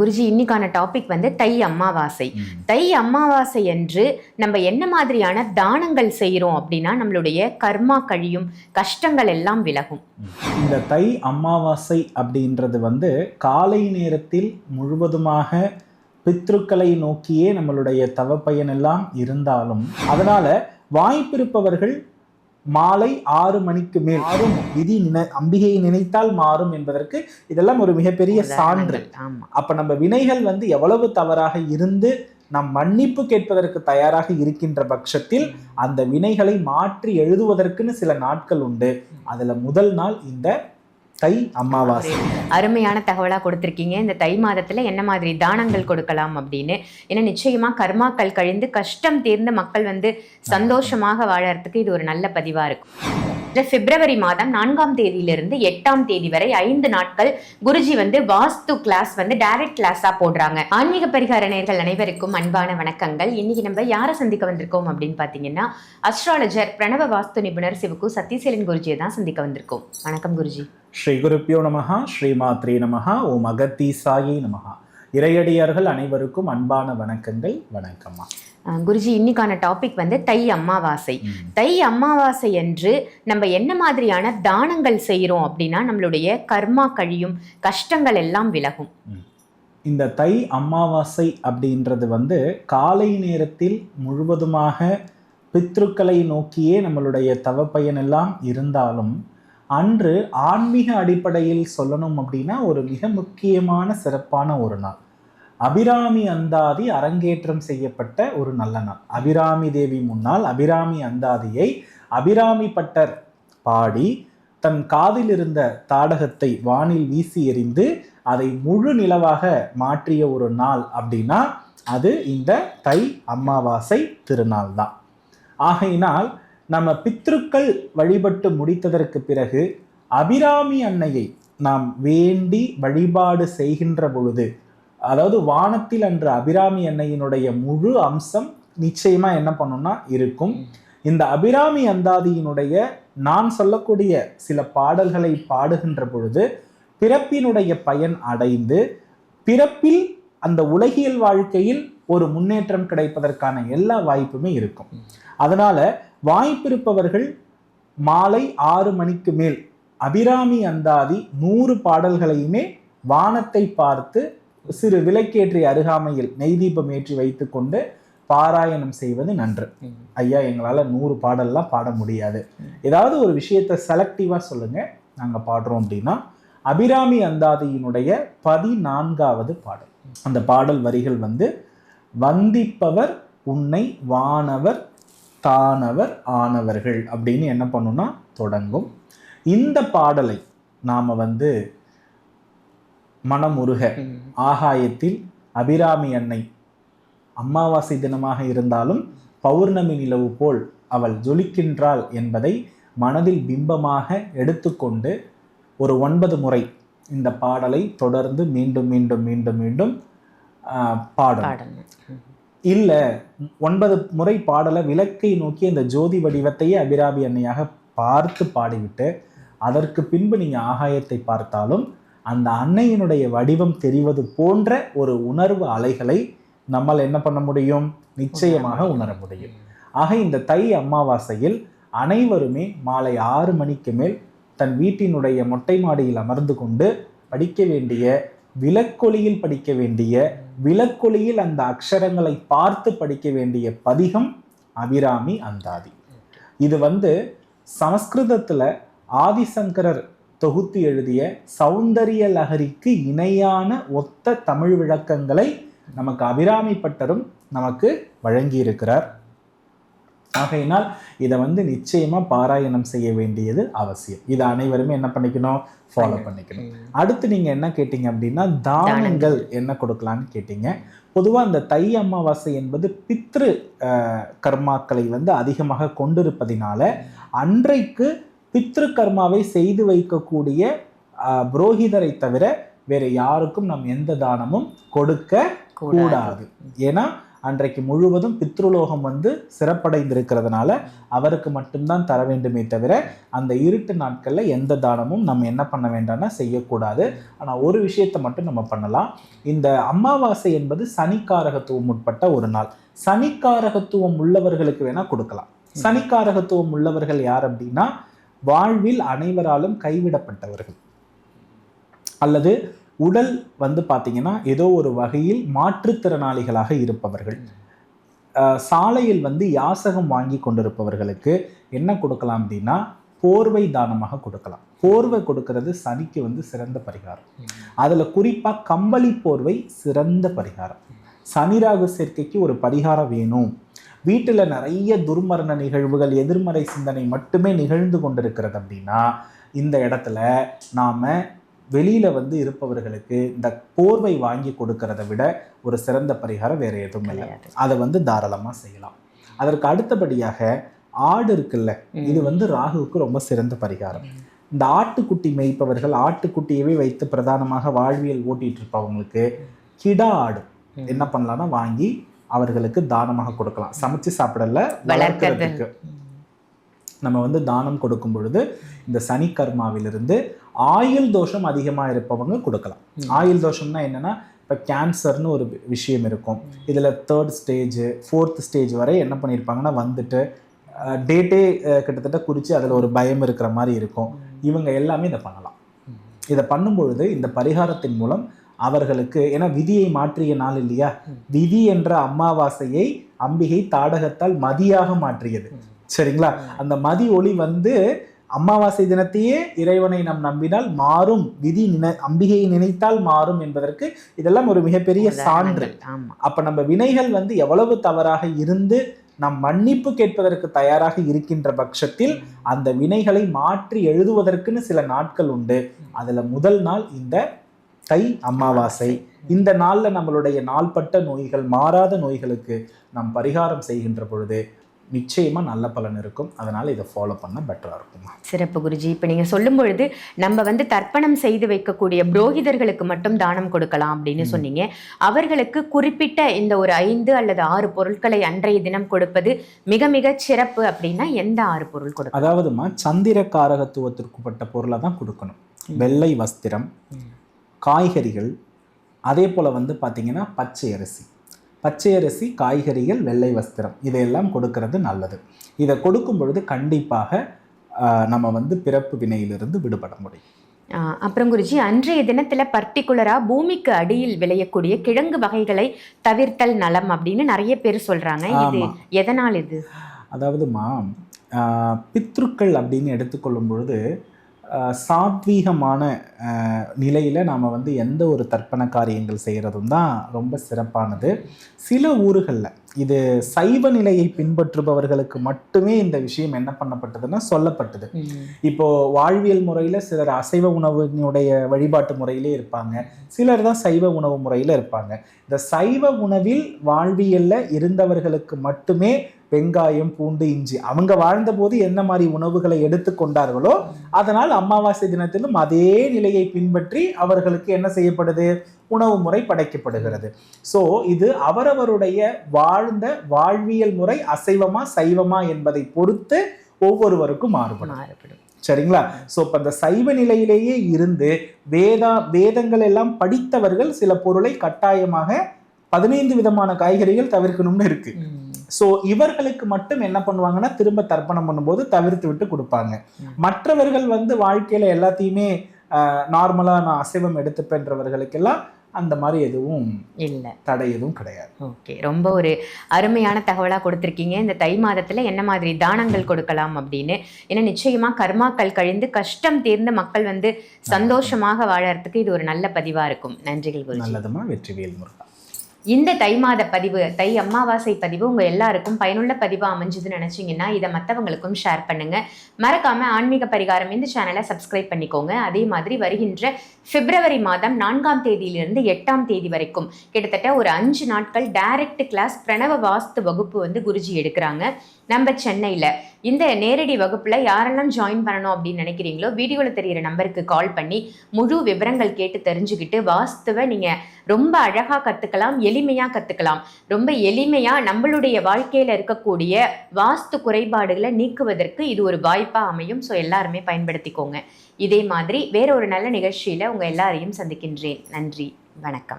குருஜி இன்னைக்கான டாபிக் வந்து தை அமாவாசை. தை அமாவாசை என்று நம்ம என்ன மாதிரியான தானங்கள் செய்கிறோம் அப்படின்னா நம்மளுடைய கர்மா கழியும் கஷ்டங்கள் எல்லாம் விலகும். இந்த தை அமாவாசை அப்படின்றது வந்து காலை நேரத்தில் முழுவதுமாக பித்ருக்களை நோக்கியே நம்மளுடைய தவப்பயன் எல்லாம் இருந்தாலும் அதனால வாய்ப்பிருப்பவர்கள் மாலை ஆறு மணிக்கு மேல். மாறும். விதி நினை அம்பிகையை நினைத்தால் மாறும் என்பதற்கு இதெல்லாம் ஒரு மிகப்பெரிய சான்று. அப்ப நம்ம வினைகள் வந்து எவ்வளவு தவறாக இருந்து நாம் மன்னிப்பு கேட்பதற்கு தயாராக இருக்கின்ற பட்சத்தில் அந்த வினைகளை மாற்றி எழுதுவதற்குன்னு சில நாட்கள் உண்டு. அதுல முதல் நாள் இந்த தை அமாவாசை. அருமையான தகவலா கொடுத்திருக்கீங்க. இந்த தை மாதத்துல என்ன மாதிரி தானங்கள் கொடுக்கலாம் அப்படின்னு. ஏன்னா நிச்சயமா கர்மாக்கள் கழிந்து கஷ்டம் தீர்ந்த மக்கள் வந்து சந்தோஷமாக வாழறதுக்கு இது ஒரு நல்ல பதிவா இருக்கும். இந்த பிப்ரவரி மாதம் நான்காம் தேதியிலிருந்து எட்டாம் தேதி வரை ஐந்து நாட்கள் குருஜி வந்து வாஸ்து கிளாஸ் வந்து டைரக்ட் கிளாஸா போடுறாங்க. ஆன்மீக பரிகார நேர்கள் அனைவருக்கும் அன்பான வணக்கங்கள். இன்னைக்கு நம்ம யாரை சந்திக்க வந்திருக்கோம் அப்படின்னு பாத்தீங்கன்னா அஸ்ட்ராலஜர் பிரணவ வாஸ்து நிபுணர் சிவகு சத்யசீலன் குருஜியை தான் சந்திக்க வந்திருக்கோம். வணக்கம் குருஜி. ஸ்ரீ குருப்பியோ நமஹா ஸ்ரீமாத்ரே நமகா ஓம் அகத்தீசாயை நமகா இறையடியார்கள் அனைவருக்கும் அன்பான வணக்கங்கள். வணக்கம்மா குருஜி இன்னைக்கான டாபிக் வந்து தை அமாவாசை. தை அமாவாசை என்று நம்ம என்ன மாதிரியான தானங்கள் செய்கிறோம் அப்படின்னா நம்மளுடைய கர்மா கழியும் கஷ்டங்கள் எல்லாம் விலகும். இந்த தை அமாவாசை அப்படின்றது வந்து காலை நேரத்தில் முழுவதுமாக பித்ருக்களை நோக்கியே நம்மளுடைய தவப்பயன் எல்லாம் இருந்தாலும் அன்று ஆன்மீக அடிப்படையில் சொல்லணும் அப்படின்னா ஒரு மிக முக்கியமான சிறப்பான ஒரு நாள். அபிராமி அந்தாதி அரங்கேற்றம் செய்யப்பட்ட ஒரு நல்ல நாள். அபிராமி தேவி முன்னால் அபிராமி அந்தாதியை அபிராமி பட்டர் பாடி தன் காதில் இருந்த தாடகத்தை வானில் வீசி எறிந்து அதை முழு நிலவாக மாற்றிய ஒரு நாள் அப்படின்னா அது இந்த தை அமாவாசை திருநாள் தான். ஆகையினால் நம்ம பித்ருக்கள் வழிபட்டு முடித்ததற்கு பிறகு அபிராமி அன்னையை நாம் வேண்டி வழிபாடு செய்கின்ற பொழுது அதாவது வானத்தில் அன்று அபிராமி அன்னையினுடைய முழு அம்சம் நிச்சயமா என்ன பண்ணும்னா இருக்கும். இந்த அபிராமி அந்தாதியினுடைய நான் சொல்லக்கூடிய சில பாடல்களை பாடுகின்ற பொழுது பிறப்பினுடைய பயன் அடைந்து பிறப்பில் அந்த உலகியல் வாழ்க்கையில் ஒரு முன்னேற்றம் கிடைப்பதற்கான எல்லா வாய்ப்புமே இருக்கும். அதனால வாய்ப்பிருப்பவர்கள் மாலை ஆறு மணிக்கு மேல் அபிராமி அந்தாதி நூறு பாடல்களையுமே வானத்தை பார்த்து சிறு விளக்கேற்றி அருகாமையில் நெய் தீபம் ஏற்றி வைத்துக்கொண்டு பாராயணம் செய்வது நன்று. ஐயா எங்களால் நூறு பாடல்லாம் பாட முடியாது. ஏதாவது ஒரு விஷயத்தை செலக்டிவாக சொல்லுங்க. நாங்கள் பாடுறோம் அப்படின்னா அபிராமி அந்தாதியினுடைய பதினான்காவது பாடல். அந்த பாடல் வரிகள் வந்து வந்திப்பவர் உன்னை வானவர் தானவர் ஆனவர்கள் அப்படின்னு என்ன பண்ணுன்னா தொடங்கும். இந்த பாடலை நாம் வந்து மனமுருக. ஆகாயத்தில் அபிராமி அன்னை. அமாவாசை தினமாக இருந்தாலும் பௌர்ணமி நிலவு போல் அவள் ஜொலிக்கின்றாள் என்பதை மனதில் பிம்பமாக எடுத்துக்கொண்டு ஒரு ஒன்பது முறை இந்த பாடலை தொடர்ந்து மீண்டும் மீண்டும் மீண்டும் மீண்டும் பாடணும். இல்லை ஒன்பது முறை பாடலை விளக்கை நோக்கி அந்த ஜோதி வடிவத்தையே அபிராமி அன்னையாக பார்த்து பாடிவிட்டு அதற்கு பின்பு நீங்கள் ஆகாயத்தை பார்த்தாலும் அந்த அன்னையினுடைய வடிவம் தெரிவது போன்ற ஒரு உணர்வு அலைகளை நம்மால் என்ன பண்ண முடியும்? நிச்சயமாக உணர முடியும். ஆக இந்த தை அமாவாசையில் அனைவருமே மாலை ஆறு மணிக்கு மேல் தன் வீட்டினுடைய மொட்டை மாடியில் அமர்ந்து கொண்டு படிக்க வேண்டிய விளக்கொலியில் படிக்க வேண்டிய விளக்கொலியில் அந்த அக்ஷரங்களை பார்த்து படிக்க வேண்டிய பதிகம் அபிராமி அந்தாதி. இது வந்து சமஸ்கிருதத்துல ஆதிசங்கரர் தொகுத்து எழுதிய சௌந்தரிய லஹரிக்கு இணையான ஒத்த தமிழ் விளக்கங்களை நமக்கு அபிராமி பட்டரும் நமக்கு வழங்கியிருக்கிறார். ஆகையினால் இதை வந்து நிச்சயமா பாராயணம் செய்ய வேண்டியது அவசியம். இதை அனைவருமே என்ன பண்ணிக்கணும்? ஃபாலோ பண்ணிக்கணும். அடுத்து நீங்க என்ன கேட்டீங்க அப்படின்னா தானங்கள் என்ன கொடுக்கலான்னு கேட்டீங்க. பொதுவா இந்த தை அமாவாசை என்பது பித்ரு கர்மாக்களை வந்து அதிகமாக கொண்டிருப்பதினால அன்றைக்கு பித்ரு கர்மாவை செய்து வைக்கக்கூடிய புரோகிதரை தவிர வேற யாருக்கும் நாம் எந்த தானமும் கொடுக்க கூடாது. ஏன்னா அன்றைக்கு முழுவதும் பித்ருலோகம் வந்து சிறப்படைந்திருக்கிறதுனால அவருக்கு மட்டும்தான் தர வேண்டுமே தவிர அந்த இருட்டு நாட்கள்ல எந்த தானமும் நம்ம என்ன பண்ண வேண்டாம்னா செய்யக்கூடாது. ஆனா ஒரு விஷயத்தை மட்டும் நம்ம பண்ணலாம். இந்த அமாவாசை என்பது சனிக்காரகத்துவம் உட்பட்ட ஒரு நாள். சனிக்காரகத்துவம் உள்ளவர்களுக்கு வேணா கொடுக்கலாம். சனிக்காரகத்துவம் உள்ளவர்கள் யார் அப்படின்னா வாழ்வில் அனைவராலும் கைவிடப்பட்டவர்கள். அல்லது உடல் வந்து பார்த்தீங்கன்னா ஏதோ ஒரு வகையில் மாற்றுத்திறனாளிகளாக இருப்பவர்கள். சாலையில் வந்து யாசகம் வாங்கி கொண்டிருப்பவர்களுக்கு என்ன கொடுக்கலாம் அப்படின்னா போர்வை தானமாக கொடுக்கலாம். போர்வை கொடுக்கறது சனிக்கு வந்து சிறந்த பரிகாரம். அதில் குறிப்பாக கம்பளி போர்வை சிறந்த பரிகாரம். சனி ராகு சேர்க்கைக்கு ஒரு பரிகாரம் வேணும். வீட்டுல நிறைய துர்மரண நிகழ்வுகள் எதிர்மறை சிந்தனை மட்டுமே நிகழ்ந்து கொண்டிருக்கிறது அப்படின்னா இந்த இடத்துல நாம வெளியில வந்து இருப்பவர்களுக்கு இந்த போர்வை வாங்கி கொடுக்கறத விட ஒரு சிறந்த பரிகாரம் வேற எதுவும் இல்லை. அதை வந்து தாராளமா செய்யலாம் அதற்கு அடுத்தபடியாக ஆடு இருக்குல்ல இது வந்து ராகுவுக்கு ரொம்ப சிறந்த பரிகாரம் இந்த ஆட்டுக்குட்டி மேய்ப்பவர்கள் ஆட்டுக்குட்டியவே வைத்து பிரதானமாக வாழ்வியல் ஓட்டிட்டு இருப்பவங்களுக்கு கிடா ஆடு. என்ன பண்ணலாம்னா வாங்கி அவர்களுக்கு தானமாக கொடுக்கலாம். சமைச்சு சாப்பிடல வளர்க்கறது. வளர்க்கறதுக்கு. நம்ம வந்து தானம் கொடுக்கும் பொழுது இந்த சனி கர்மாவிலிருந்து ஆயுள் தோஷம் அதிகமாக இருப்பவங்க கொடுக்கலாம். ஆயுள் தோஷம்னா என்னன்னா இப்போ கேன்சர்னு ஒரு விஷயம் இருக்கும். இதில் தேர்ட் ஸ்டேஜ் ஃபோர்த் ஸ்டேஜ் வரை என்ன பண்ணியிருப்பாங்கன்னா வந்துட்டு டேட்டே கிட்டத்தட்ட குறித்து அதில் ஒரு பயம் இருக்கிற மாதிரி இருக்கும். இவங்க எல்லாமே இதை பண்ணலாம். இதை பண்ணும்பொழுது இந்த பரிகாரத்தின் மூலம் அவர்களுக்கு ஏன்னா விதியை மாற்றிய நாள் இல்லையா. விதி என்ற அமாவாசையை அம்பிகை தாடகத்தால் மதியாக மாற்றியது. சரிங்களா? அந்த மதி ஒளி வந்து அமாவாசை தினத்தையே இறைவனை நாம் நம்பினால் மாறும். விதி நினை அம்பிகையை நினைத்தால் மாறும் என்பதற்கு இதெல்லாம் ஒரு மிகப்பெரிய சான்று. அப்ப நம்ம வினைகள் வந்து எவ்வளவு தவறாக இருந்து நாம் மன்னிப்பு கேட்பதற்கு தயாராக இருக்கின்ற பட்சத்தில் அந்த வினைகளை மாற்றி எழுதுவதற்குன்னு சில நாட்கள் உண்டு. அதுல முதல் நாள் இந்த தை அமாவாசை. இந்த நாள்ல நம்மளுடைய நாள்பட்ட நோய்கள் மாறாத நோய்களுக்கு நாம் பரிகாரம் செய்கின்ற பொழுது நிச்சயமா நல்ல பலன் இருக்கும். அதனால இதை ஃபாலோ பண்ண பெட்டரா இருக்குமா சிறப்பு குருஜி. இப்போ நீங்கள் சொல்லும் பொழுது நம்ம வந்து தர்ப்பணம் செய்து வைக்கக்கூடிய புரோகிதர்களுக்கு மட்டும் தானம் கொடுக்கலாம் அப்படின்னு. சொன்னீங்க. அவர்களுக்கு குறிப்பிட்ட இந்த ஒரு ஐந்து அல்லது ஆறு பொருட்களை அன்றைய தினம் கொடுப்பது மிக மிக சிறப்பு அப்படின்னா எந்த ஆறு பொருள் கொடுக்கலாம்? அதாவதுமா சந்திர காரகத்துவத்திற்குப்பட்ட பொருளை தான் கொடுக்கணும். வெள்ளை வஸ்திரம். காய்கறிகள் அதே போல் வந்து பார்த்தீங்கன்னா பச்சை அரிசி. பச்சை அரிசி காய்கறிகள் வெள்ளை வஸ்திரம் இதையெல்லாம் கொடுக்கறது நல்லது. இதை கொடுக்கும் பொழுது கண்டிப்பாக நம்ம வந்து பிறப்பு வினையிலிருந்து விடுபட முடியும். அப்புறம் குருஜி அன்றைய தினத்துல பர்டிகுலரா பூமிக்கு அடியில் விளையக்கூடிய கிழங்கு வகைகளை தவிர்த்தல் நலம் அப்படின்னு நிறைய பேர் சொல்றாங்க. இது. எதனால் இது? அதாவதுமா பித்ருக்கள் அப்படின்னு எடுத்துக்கொள்ளும் பொழுது சாத்வீகமான நிலையில நாம் வந்து எந்த ஒரு தர்ப்பண காரியங்கள் செய்கிறதும் தான் ரொம்ப சிறப்பானது. சில ஊர்களில் இது சைவ நிலையை பின்பற்றுபவர்களுக்கு மட்டுமே இந்த விஷயம் என்ன பண்ணப்பட்டதுன்னா சொல்லப்பட்டது. இப்போ வாழ்வியல் முறையில் சிலர் அசைவ உணவினுடைய வழிபாட்டு முறையிலே இருப்பாங்க. சிலர் தான் சைவ உணவு முறையில் இருப்பாங்க. இந்த சைவ உணவில் வாழ்வியல்ல இருந்தவர்களுக்கு மட்டுமே வெங்காயம் பூண்டு இஞ்சி. அவங்க வாழ்ந்தபோது என்ன மாதிரி உணவுகளை எடுத்துக்கொண்டார்களோ அதனால் அமாவாசை தினத்திலும் அதே நிலையை பின்பற்றி அவர்களுக்கு என்ன செய்யப்படுது? உணவு முறை படைக்கப்படுகிறது. ஸோ இது அவரவருடைய வாழ்ந்த வாழ்வியல் முறை அசைவமா சைவமா என்பதை பொறுத்து ஒவ்வொருவருக்கும் மாறுபடும். மாறுபடும். சரிங்களா? ஸோ இப்போ அந்த சைவ நிலையிலேயே இருந்து வேதா வேதங்கள் எல்லாம் படித்தவர்கள் சில பொருளை கட்டாயமாக பதினைந்து விதமான காய்கறிகள் தவிர்க்கணும்னு இருக்கு. ஸோ இவர்களுக்கு மட்டும் என்ன பண்ணுவாங்கன்னா திரும்ப தர்ப்பணம் பண்ணும்போது தவிர்த்து விட்டு கொடுப்பாங்க. மற்றவர்கள் வந்து வாழ்க்கையில எல்லாத்தையுமே நார்மலாக நான் அசைவம் எடுத்துப்பேன்றவர்களுக்கெல்லாம் அந்த மாதிரி எதுவும் இல்லை. தடை எதுவும் கிடையாது. ஓகே. ரொம்ப ஒரு அருமையான தகவலாக கொடுத்துருக்கீங்க. இந்த தை மாதத்தில் என்ன மாதிரி தானங்கள் கொடுக்கலாம் அப்படின்னு. ஏன்னா நிச்சயமாக கர்மாக்கள் கழிந்து கஷ்டம் தீர்ந்த மக்கள் வந்து சந்தோஷமாக வாழறதுக்கு இது ஒரு நல்ல பதிவாக இருக்கும். நன்றிகள் நல்லதுமா? வெற்றிவேல் முருகா. இந்த தை மாத பதிவு தை அமாவாசை பதிவு உங்கள் எல்லாருக்கும் பயனுள்ள பதிவாக அமைஞ்சதுன்னு நினச்சிங்கன்னா இதை மற்றவங்களுக்கும் ஷேர் பண்ணுங்கள் மறக்காமல் ஆன்மீக பரிகாரம் இந்த சேனலை சப்ஸ்கிரைப் பண்ணிக்கோங்க. அதே மாதிரி வருகின்ற பிப்ரவரி மாதம் நான்காம் தேதியிலிருந்து எட்டாம் தேதி வரைக்கும் கிட்டத்தட்ட ஒரு அஞ்சு நாட்கள் டைரக்ட் கிளாஸ் பிரணவ வாஸ்து வகுப்பு வந்து குருஜி எடுக்கிறாங்க. நம்ம சென்னையில். இந்த நேரடி வகுப்பில் யாரெல்லாம் ஜாயின் பண்ணணும் அப்படின்னு நினைக்கிறீங்களோ வீடியோவில் தெரியிற நம்பருக்கு கால் பண்ணி முழு விவரங்கள் கேட்டு தெரிஞ்சுக்கிட்டு வாஸ்துவை நீங்கள் ரொம்ப அழகாக கற்றுக்கலாம் எளிமையாக கற்றுக்கலாம் ரொம்ப எளிமையாக நம்மளுடைய வாழ்க்கையில் இருக்கக்கூடிய வாஸ்து குறைபாடுகளை நீக்குவதற்கு இது ஒரு வாய்ப்பாக அமையும். ஸோ எல்லாருமே பயன்படுத்திக்கோங்க. இதே மாதிரி வேற ஒரு நல்ல நிகழ்ச்சியில் உங்கள் எல்லாரையும் சந்திக்கின்றேன். நன்றி. வணக்கம்.